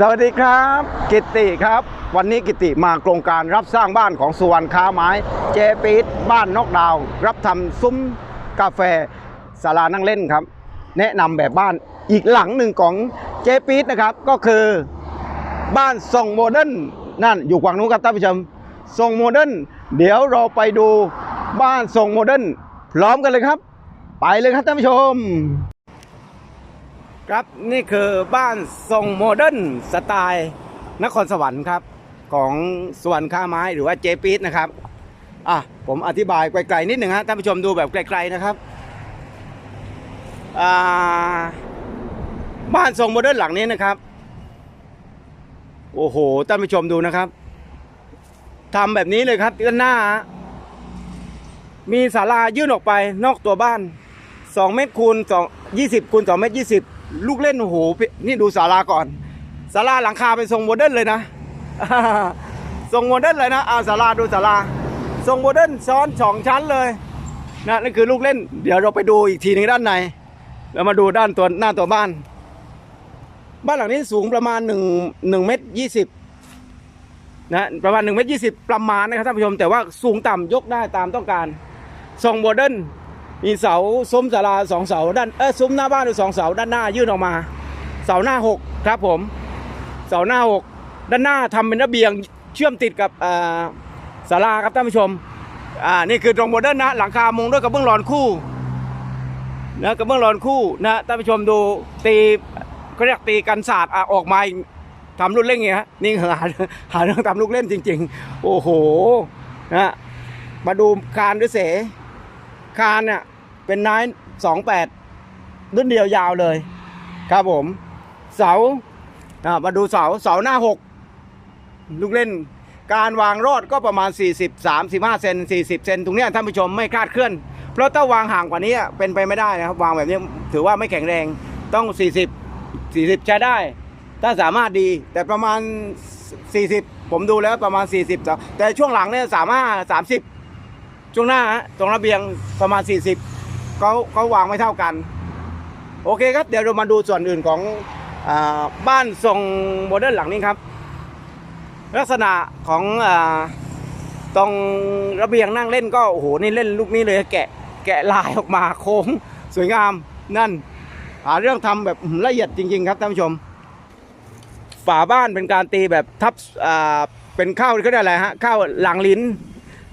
สวัสดีครับ กิตติครับ วันนี้กิตติมาโครงการรับสร้างบ้านของสุวรรณค้าไม้เจปีดบ้านนอกดาว รับทำซุ้มกาแฟศาลานั่งเล่นครับ แนะนำแบบบ้านอีกหลังหนึ่งของเจปีดนะครับ ก็คือบ้านทรงโมเดิร์นนั่นอยู่ฝั่งนู้นครับท่านผู้ชมทรงโมเดิร์นเดี๋ยวเราไปดูบ้านทรงโมเดิร์นพร้อมกันเลยครับ ไปเลยครับท่านผู้ชม ครับนี่คือบ้านทรงโมเดิร์นสไตล์นครสวรรค์ครับ ของสวรรค์ค้าไม้หรือว่าเจปีดนะครับอะผมอธิบายไกลๆนิดหนึ่งฮะท่านผู้ชมดูแบบไกลๆนะครับอ่าบ้านทรงโมเดิร์นหลังนี้นะครับ โอ้โหท่านผู้ชมดูนะครับทำแบบนี้เลยครับด้านหน้า มีศาลายื่นออกไปนอกตัวบ้าน 2 เมตรคูณ2 20คูณ2เมตร20 ลูกเล่นโอ้โหพี่นี่ดูศาลาก่อนศาลาหลังคาเป็นทรงโมเดิร์นเลยนะทรงโมเดิร์นเลยนะเอาศาลาดูศาลาทรงโมเดิร์นซ้อนสองชั้นเลยนะนั่นคือลูกเล่น เดี๋ยวเราไปดูอีกทีหนึงด้านในแล้วมาดูด้านตัวหน้าตัวบ้าน บ้านหลังนี้สูงประมาณ1 1เมตร20นะประมาณ1เมตร20ประมาณนะครับท่านผู้ชมแต่ว่าสูงต่ำยกได้ตามต้องการทรงโมเดิร์น มีเสาซุ้มศาลาสองเสาด้านเออซุ้มหน้าบ้านอยู่สองเสาด้านหน้ายื่นออกมา เสาหน้าหกครับผม เสาหน้าหกด้านหน้าทำเป็นระเบียงเชื่อมติดกับอ่าศาลาครับท่านผู้ชมอ่านี่คือตรงโมเดิร์นนะหลังคามุงด้วยกระเบื้องหลอนคู่นะกระเบื้องหลอนคู่นะท่านผู้ชมดูตีเขาเรียกตีกันศาสตร์ออกมาทำลูกเล่นไงฮะนี่หาหาเรื่องทำลูกเล่นจริง ๆ โอ้โหนะมาดูคานด้วยเส คานเนี่ยเป็นไนท์สองแปดรุ่นเดียวยาวเลย ครับผม เสามาดูเสาเสาหน้าหกลูกเล่นการวางรอดก็ประมาณ 40 35เซน40 เซนตรงนี้ท่านผู้ชมไม่คลาดเคลื่อน เพราะถ้าวางห่างกว่านี้เป็นไปไม่ได้นะครับวางแบบนี้ถือว่าไม่แข็งแรงต้อง 40 40 ใช้ได้ ถ้าสามารถดีแต่ประมาณ 40 ผมดูแล้วประมาณ 40 แต่ช่วงหลังเนี่ยสามารถ30 ช่วงหน้าฮะตรงระเบียงประมาณ 40เขาเขาวางไม่เท่ากัน โอเคครับ เดี๋ยวเรามาดูส่วนอื่นของอบ้านทรงโมเดิร์นหลังนี้ครับ ลักษณะของอตรงระเบียงนั่งเล่นก็ โอ้โห นี่เล่นลูกนี้เลยแกะแกะลายออกมาโค้งสวยงามนั่นหาเรื่องทำแบบละเอียดจริง ๆ ครับท่านผู้ชม ฝาบ้านเป็นการตีแบบทับเป็นข้าวเขาเรียกอะไรฮะข้าวหลังลิ้น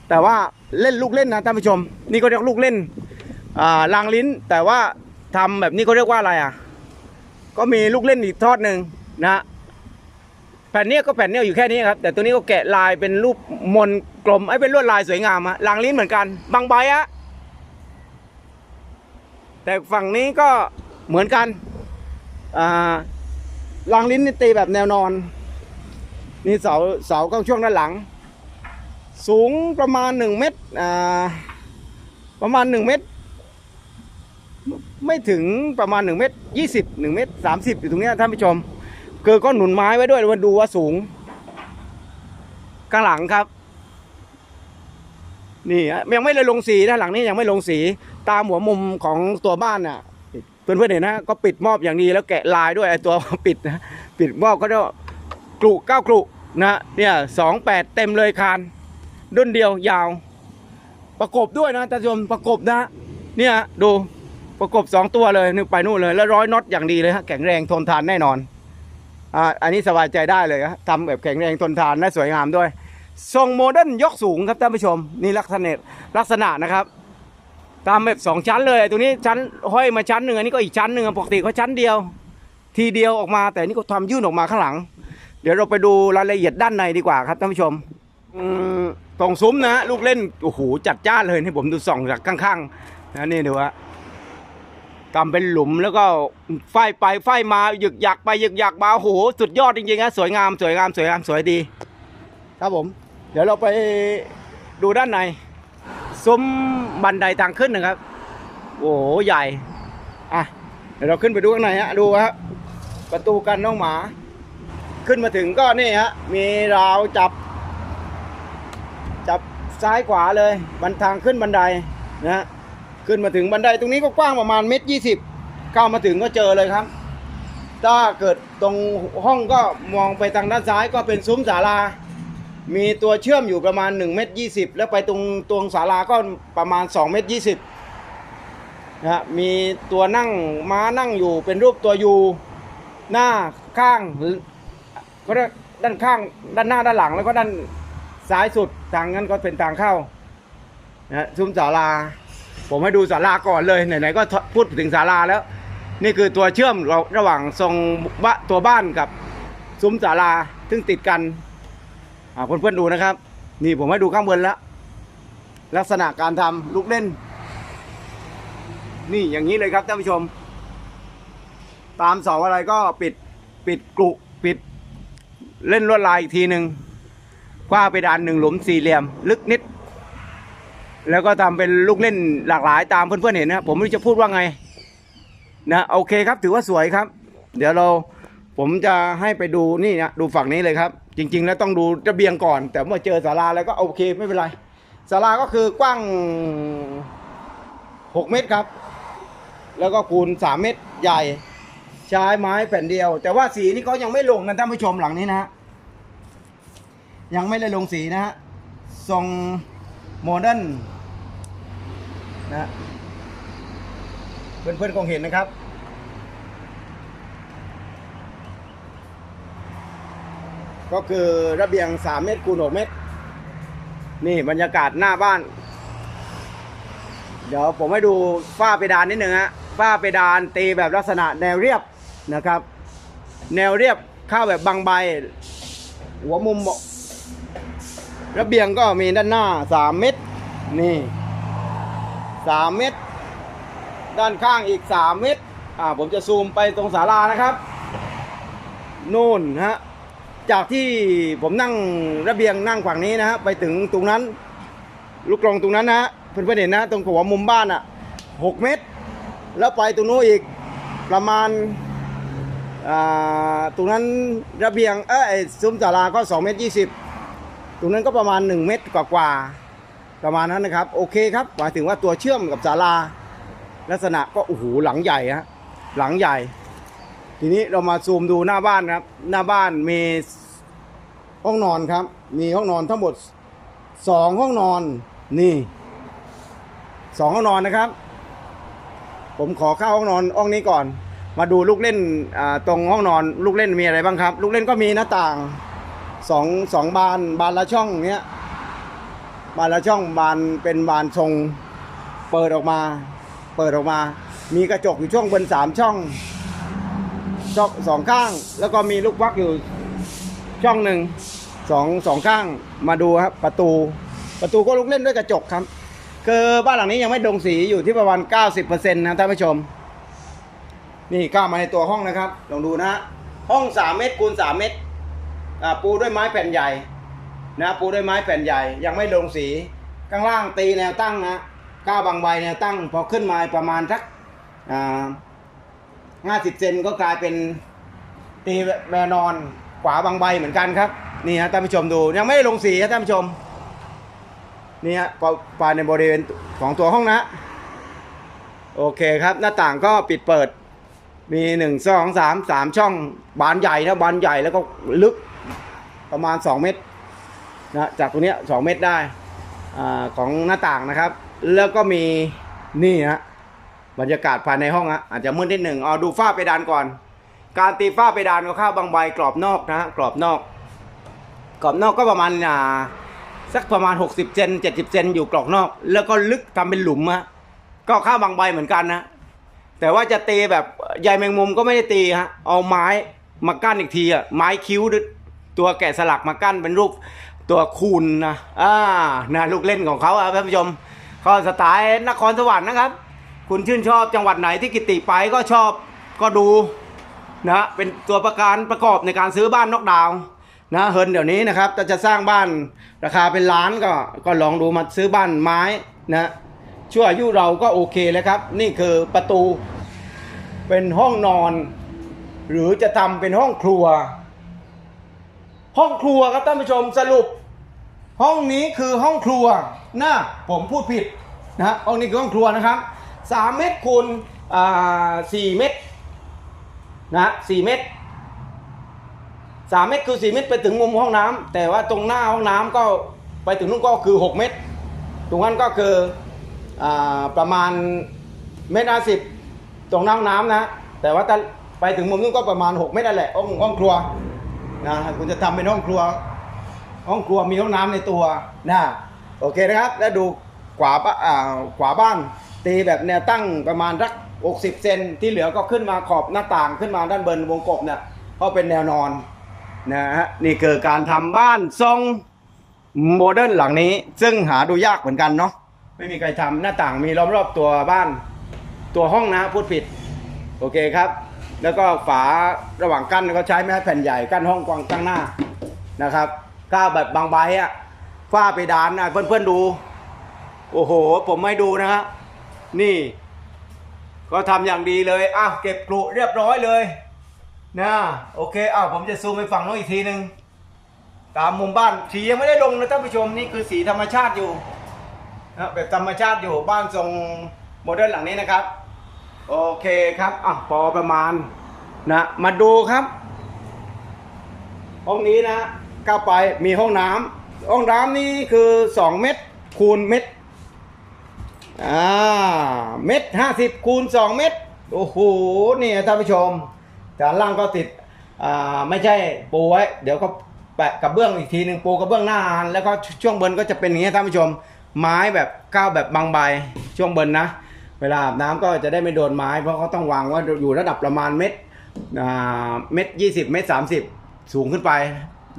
แต่ว่าเล่นลูกเล่นนะท่านผู้ชม นี่ก็เรียกลูกเล่นอ่าลางลิ้น แต่ว่าทำแบบนี้เขาเรียกว่าอะไรอะ ก็มีลูกเล่นอีกทอดหนึ่งนะแผ่นนี้ก็แผ่นนี้อยู่แค่นี้ครับ แต่ตัวนี้ก็แกะลายเป็นรูปมนกลมไอ้เป็นลวดลายสวยงามฮะลางลิ้นเหมือนกัน บางใบอะแต่ฝั่งนี้ก็เหมือนกันอ่าลางลิ้นนี่ตีแบบแนวนอน นี่เสาเสาก็ช่วงด้านหลัง สูงประมาณหนึ่งเมตรอ่าประมาณหนึ่งเมตร ไม่ถึงประมาณหนึ่งเมตรยี่สิบหนึ่งเมตรสามสิบอยู่ตรงนี้ท่านผู้ชมคือก็หนุนไม้ไว้ด้วยมาดูว่าสูง ข้างหลังครับ นี่ฮะยังไม่เลยลงสีนะหลังนี้ยังไม่ลงสีตามหัวมุมของตัวบ้านน่ะเพื่อนๆเห็นนะก็ปิดมอบอย่างดีแล้วแกะลายด้วยไอ้ตัวปิดนะปิดมอบก็จะกลุเก้ากลุนะเนี่ยสองแปดเต็มเลยคาน ดุนเดียวยาว ประกบด้วยนะท่านผู้ชมประกบนะเนี่ยดูประกบสองตัวเลยนึกไปนู่นเลย แล้วร้อยน็อตอย่างดีเลยฮะแข็งแรงทนทานแน่นอนอ่าอันนี้สบายใจได้เลยฮะทำแบบแข็งแรงทนทานและสวยงามด้วย ทรงโมเดิร์นยกสูงครับท่านผู้ชมนี่ลักษณะลักษณะนะครับตามแบบสองชั้นเลยตัวนี้ชั้นห้อยมาชั้นหนึ่งอันนี้ก็อีกชั้นหนึ่งปกติเขาชั้นเดียว ทีเดียวออกมา แต่นี่ก็ทำยื่นออกมาข้างหลัง เดี๋ยวเราไปดูรายละเอียดด้านในดีกว่าครับท่านผู้ชมอืม ตรงซุ้มนะลูกเล่นโอ้โหจัดจ้านเลยให้ผมดูส่องจากข้างๆนะนี่ดูว่าทำเป็นหลุมแล้วก็ไฟไปไฟมาหยึกหยักไปหยึกหยักมาโอ้โหสุดยอดจริงๆนะสวยงามสวยงามสวยงามสวยดี ครับผม เดี๋ยวเราไปดูด้านในซุ้มบันไดทางขึ้นนะครับ โอ้โหใหญ่อะเดี๋ยวเราขึ้นไปดูข้างในฮะดูฮะประตูกันน้องหมา ขึ้นมาถึงก็นี่ฮะมีราวจับ ซ้ายขวาเลยบันทางขึ้นบันไดนะฮะขึ้นมาถึงบันไดตรงนี้ก็กว้างประมาณเมตรยี่สิบเข้ามาถึงก็เจอเลยครับ ถ้าเกิดตรงห้องก็มองไปทางด้านซ้ายก็เป็นซุ้มศาลา มีตัวเชื่อมอยู่ประมาณ1เมตร20 แล้วไปตรงตรงศาลาก็ประมาณ2เมตร20นะฮะมีตัวนั่งม้านั่งอยู่เป็นรูปตัวยูหน้าข้างก็ด้านข้างด้านหน้าด้านหลังแล้วก็ด้าน ซ้ายสุดทางนั้นก็เป็นทางเข้านะซุ้มศาลา ผมให้ดูศาลาก่อนเลยไหนๆก็พูดถึงศาลาแล้ว นี่คือตัวเชื่อมระระหว่างทรงบะตัวบ้านกับซุ้มศาลาซึ่งติดกันอ่าเพื่อนๆดูนะครับ นี่ผมให้ดูข้างบนแล้ว ลักษณะการทำลูกเล่น นี่อย่างนี้เลยครับท่านผู้ชม ตามเสาอะไรก็ปิดปิดกรุปิดเล่นลวดลายอีกทีหนึ่ง คว้าไปดานหนึ่งหลุมสี่เหลี่ยม ลึกนิด แล้วก็ทำเป็นลูกเล่นหลากหลายตามเพื่อนๆเห็นนะครับผมไม่รู้จะพูดว่าไงนะโอเคครับถือว่าสวยครับ เดี๋ยวเราผมจะให้ไปดูนี่นะดูฝั่งนี้เลยครับ จริง ๆ แล้วต้องดูระเบียงก่อน แต่เมื่อเจอศาลาแล้วก็โอเคไม่เป็นไรศาลาก็คือกว้าง 6 เมตรครับ แล้วก็คูณ 3 เมตรใหญ่ ใช้ไม้แผ่นเดียว แต่ว่าสีนี่เขายังไม่ลงนะท่านผู้ชมหลังนี้นะฮะ ยังไม่ได้ลงสีนะฮะทรงโมเดิร์นนะเพื่อนๆคงเห็นนะครับ ก็คือระเบียง 3 เมตรคูณ 6 เมตร นี่บรรยากาศหน้าบ้าน เดี๋ยวผมให้ดูฝ้าเพดานนิดหนึ่งฮะฝ้าเพดานตีแบบลักษณะแนวเรียบนะครับ แนวเรียบเข้าแบบบางใบ หัวมุม ระเบียงก็มีด้านหน้า 3 เมตร นี่ 3 เมตร ด้านข้างอีก 3 เมตร อ่า ผมจะซูมไปตรงศาลานะครับนู่นฮะ จากที่ผมนั่งระเบียงนั่งฝั่งนี้นะฮะ ไปถึงตรงนั้น ลูกกรงตรงนั้นนะฮะ เพื่อนๆเห็นนะ ตรงหัวมุมบ้านอะ 6 เมตร แล้วไปตรงนู้นอีกประมาณอ่าตรงนั้นระเบียงเอ้ยซุ้มศาลาก็2เมตร20 รงนั้นก็ประมาณ 1 เมตรกว่าๆประมาณนั้นนะครับ โอเคครับหมายถึงว่าตัวเชื่อมกับศาลา ลักษณะก็โอ้โหหลังใหญ่ฮะหลังใหญ่ ทีนี้เรามาซูมดูหน้าบ้านครับ หน้าบ้านมีห้องนอนครับ มีห้องนอนทั้งหมดสองห้องนอนนี่สองห้องนอนนะครับ ผมขอเข้าห้องนอนห้องนี้ก่อน มาดูลูกเล่นตรงห้องนอน ลูกเล่นมีอะไรบ้างครับ ลูกเล่นก็มีหน้าต่าง สองสองบานบานละช่องเนี้ยบานละช่องบานเป็นบานทรงเปิดออกมา เปิดออกมา มีกระจกอยู่ช่องบนสามช่องช่องสองข้าง แล้วก็มีลูกวักอยู่ช่องหนึ่งสองสองข้างมาดูครับประตู ประตูก็ลูกเล่นด้วยกระจกครับ คือบ้านหลังนี้ยังไม่ดงสีอยู่ที่ประมาณ 90%นะท่านผู้ชม นี่ก้าวมาในตัวห้องนะครับ ลองดูนะฮะห้อง 3 เมตรคูณ3เมตร ปูด้วยไม้แผ่นใหญ่นะปูด้วยไม้แผ่นใหญ่ ยังไม่ลงสีข้างล่างตีแนวตั้งนะก้าวบางใบแนวตั้ง พอขึ้นมาประมาณสักห้าสิบเซนก็กลายเป็นตีแนวนอนขวาบางใบเหมือนกันครับนี่ฮะท่านผู้ชมดูยังไม่ได้ลงสีครับท่านผู้ชมนี่ฮะภาในบริเวณของตัวห้องนะ โอเคครับหน้าต่างก็ปิดเปิดมีหนึ่งสองสามสามช่องบานใหญ่นะบานใหญ่แล้วก็ลึก ประมาณ 2 เมตรนะจากตรงเนี้ย2เมตรได้อของหน้าต่างนะครับ แล้วก็มีนี่ฮะบรรยากาศภายในห้องอะอาจจะมืดนิดหนึ่งเอาดูฝ้าเพดานก่อน การตีฝ้าเพดานก็ข้าบางใบกรอบนอกนะฮะกรอบนอก กรอบนอกก็ประมาณอ่าสักประมาณ 60เซน70เซนอยู่กรอบนอก แล้วก็ลึกทำเป็นหลุมอะก็ข้าบางใบเหมือนกันนะแต่ว่าจะตีแบบใยแมงมุมก็ไม่ได้ตีฮะเอาไม้มากั้นอีกทีอะไม้คิ้วด้ ตัวแกะสลักมากั้นเป็นรูปตัวคูณนะอ่านะลูกเล่นของเขาอะท่านผู้ชมก็สไตล์นครสวรรค์นะครับ คุณชื่นชอบจังหวัดไหนที่กิติไปก็ชอบก็ดูนะเป็นตัวประการประกอบในการซื้อบ้านนอกดาวนะเฮิรนเดี๋ยวนี้นะครับถ้าจะสร้างบ้านราคาเป็นล้านก็ก็ลองดูมาซื้อบ้านไม้นะชั่วอายุเราก็โอเคแล้วครับ นี่คือประตูเป็นห้องนอน หรือจะทำเป็นห้องครัว ห้องครัวครับท่านผู้ชมสรุป ห้องนี้คือห้องครัวนะผมพูดผิดนะฮะห้องนี้คือห้องครัวนะครับสามเมตรคูณสี่เมตรนะสี่เมตรสามเมตรคือสี่เมตรไปถึงมุมห้องน้ำแต่ว่าตรงหน้าห้องน้ำก็ไปถึงนู่นก็คือหกเมตร ตรงนั้นก็คืออประมาณเมตรห้าสิบตรงหน้าห้องน้ำนะแต่ว่าไปถึงมุมนู้นก็ประมาณ6เมตรนั่นแหละห้องห้องครัว นะคุณจะทำเป็นห้องครัว ห้องครัวมีห้องน้ำในตัวนะโอเคนะครับ แล้วดูขวาอ่าขวาบ้าน ตีแบบแนวตั้งประมาณสัก60เซนที่เหลือก็ขึ้นมาขอบหน้าต่างขึ้นมาด้านบนวงกบเนี่ยก็เป็นแนวนอนนะฮะนี่คือการทำบ้านทรงโมเดิร์นหลังนี้ ซึ่งหาดูยากเหมือนกันเนาะไม่มีใครทำหน้าต่างมีล้อมรอบตัวบ้าน ตัวห้องนะพูดผิด โอเคครับ แล้วก็ฝาระหว่างกั้นเขาใช้ไม้แผ่นใหญ่กั้นห้องกว้างตั้งหน้านะครับก้าแบบบางใบอะฝ้าไปดานนะเพื่อนๆดู โอ้โห ผมไม่ดูนะฮะนี่ ก็ทำอย่างดีเลยอ้าวเก็บกลุเรียบร้อยเลยนะโอเคอ้าวผมจะซูมไปฝั่งโน้นอีกทีหนึ่งตามมุมบ้านสียังไม่ได้ลงนะท่านผู้ชมนี่คือสีธรรมชาติอยู่นะแบบธรรมชาติอยู่บ้านทรงโมเดิร์นหลังนี้นะครับ โอเคครับอะพอประมาณนะมาดูครับ ห้องนี้นะเข้าไปมีห้องน้ำห้องน้ำนี่คือ 2 เมตรคูณเมตรอ่าเมตรห้าสิบคูณ 2 เมตรโอ้โหเนี่ยท่านผู้ชมด้านล่างก็ติดอ่าไม่ใช่ปูไว้ เดี๋ยวก็แปะกระเบื้องอีกทีหนึ่งปูกระเบื้องหน้าอานแล้วก็ช่วงบนก็จะเป็นอย่างนี้ท่านผู้ชม ไม้แบบก้าวแบบบางใบช่วงบนนะ เวลาอาบน้ำก็จะได้ไม่โดนไม้ เพราะเขาต้องวางว่าอยู่ระดับประมาณเม็ดเม็ดยี่สิบเม็ดสามสิบสูงขึ้นไป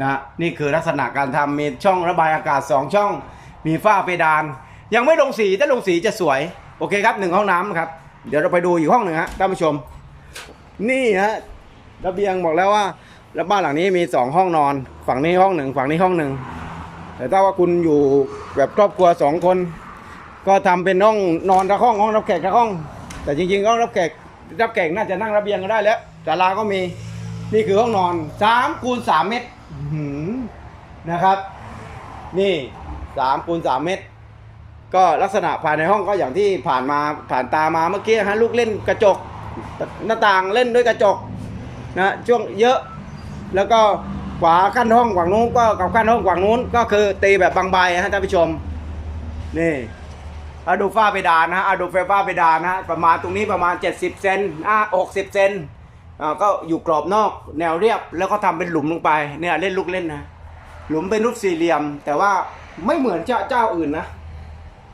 นะนี่คือลักษณะการทำมีช่องระบายอากาศ 2 ช่อง มีฝ้าเพดาน ยังไม่ลงสีถ้าลงสีจะสวย โอเคครับหนึ่งห้องน้ำครับ เดี๋ยวเราไปดูอีกห้องหนึ่งฮะท่านผู้ชม นี่ฮะระเบียงบอกแล้วว่าแล้วบ้านหลังนี้มีสองห้องนอน ฝั่งนี้ห้องหนึ่งฝั่งนี้ห้องหนึ่งแต่ถ้าว่าคุณอยู่แบบครอบครัวสองคน ก็ทำเป็นห้องนอนระห้องห้องรับแขกระห้อง แต่จริงๆห้องรับแขกรับแขกน่าจะนั่งระเบียงก็ได้แล้วศาลาก็มีนี่คือห้องนอน3คูณ3เมตรนะครับ นี่3คูณ3เมตร ก็ลักษณะภายในห้องก็อย่างที่ผ่านมาผ่านตามาเมื่อกี้ฮะลูกเล่นกระจกหน้าต่างเล่นด้วยกระจกนะช่วงเยอะแล้วก็ขวาขั้นห้องฝั่งนู้นก็กับขั้นห้องฝั่งนู้นก็คือตีแบบบางใบฮะท่านผู้ชมนี่ อาดูฝ้าเพดานนะฮะอดูไฟฟ้าเพดานนะฮะประมาณตรงนี้ประมาณ 70 เซนอะ60 เซนอ่าก็อยู่กรอบนอกแนวเรียบแล้วก็ทำเป็นหลุมลงไปเนี่ยเล่นลูกเล่นนะหลุมเป็นรูปสี่เหลี่ยม แต่ว่าไม่เหมือนเจ้าเจ้าอื่นนะ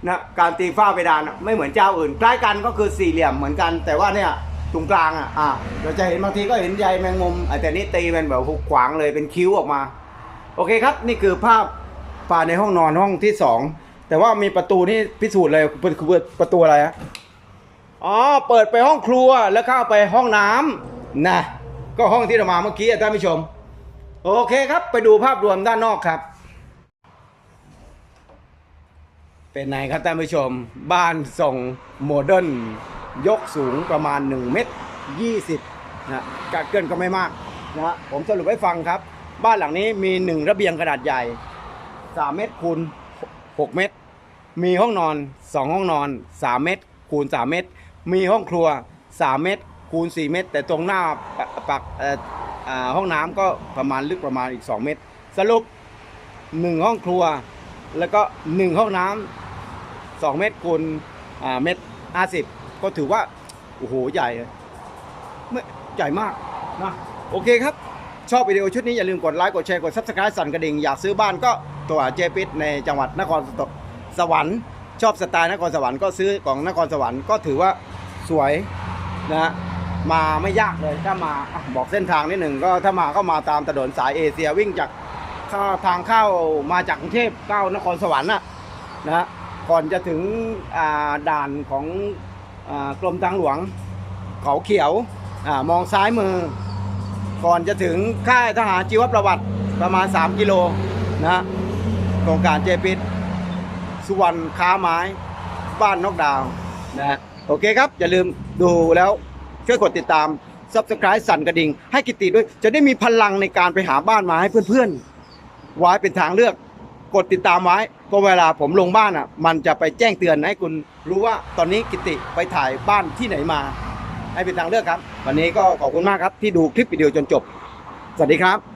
นะการตีฝ้าเพดานะไม่เหมือนเจ้าอื่นคล้ายกันก็คือสี่เหลี่ยมเหมือนกัน แต่ว่าเนี่ยตรงกลางอะอะเราจะเห็นบางทีก็เห็นใยแมงมุมแต่นี่ตีเป็นแบบหุกขวางเลยเป็นคิ้วออกมา โอเคครับ นี่คือภาพภาในห้องนอนห้องที่สอง แต่ว่ามีประตูนี่พิสูจน์เลยเป็นคือประตูอะไรฮะอ๋อเปิดไปห้องครัวแล้วเข้าไปห้องน้ำนะก็ห้องที่เรามาเมื่อกี้อะท่านผู้ชม โอเคครับ ไปดูภาพรวมด้านนอกครับ เป็นไงครับท่านผู้ชม บ้านทรงโมเดิร์นยกสูงประมาณ 1 เมตร 20นะการเกินก็ไม่มากนะฮะผมสรุปให้ฟังครับ บ้านหลังนี้มี 1 ระเบียงขนาดใหญ่ 3 เมตรคูณ6เมตร มีห้องนอน 2 ห้องนอน 3 เมตร คูณ 3 เมตร มีห้องครัว 3 เมตร คูณ 4 เมตร แต่ตรงหน้าปักห้องน้ำก็ประมาณลึกประมาณอีก 2 เมตร สรุป 1 ห้องครัว แล้วก็ 1 ห้องน้ำ2เมตรคูณอ่าเมตร50ก็ถือว่า โอ้โห ใหญ่ไม่ใหญ่มากนะโอเคครับ ชอบวิดีโอชุดนี้อย่าลืมกดไลค์ กดแชร์ กด Subscribe สั่นกระดิ่ง อยากซื้อบ้านก็ตัวเจปิดในจังหวัดนครส สวรรค์ ชอบสไตล์นครสวรรค์ก็ซื้อของนครสวรรค์ก็ถือว่าสวยนะฮะมาไม่ยากเลยถ้ามาบอกเส้นทางนิดหนึ่งก็ถ้ามาก็มาตามถนนสายเอเชียวิ่งจากาทางเข้ามาจากกรุงเทพเข้านครสวรรค์นะนะฮะก่อนจะถึงด่านของอกรมทางหลวงเขาเขียวอมองซ้ายมือ ก่อนจะถึงค่ายทหารจีวประวัติประมาณ 3 กิโลนะฮะโครงการเจปิด สุวรรณค้าไม้ บ้านนกดาวนะฮะโอเคครับ อย่าลืมดูแล้วช่วยกดติดตาม Subscribe สั่นกระดิ่ง ให้กิตติด้วย จะได้มีพลังในการไปหาบ้านมาให้เพื่อนๆ ไว้เป็นทางเลือก กดติดตามไว้ก็เวลาผมลงบ้านอะ มันจะไปแจ้งเตือนให้คุณรู้ว่าตอนนี้กิติไปถ่ายบ้านที่ไหนมา ให้เป็นทางเลือกครับ วันนี้ก็ขอบคุณมากครับที่ดูคลิปวิดีโอจนจบ สวัสดีครับ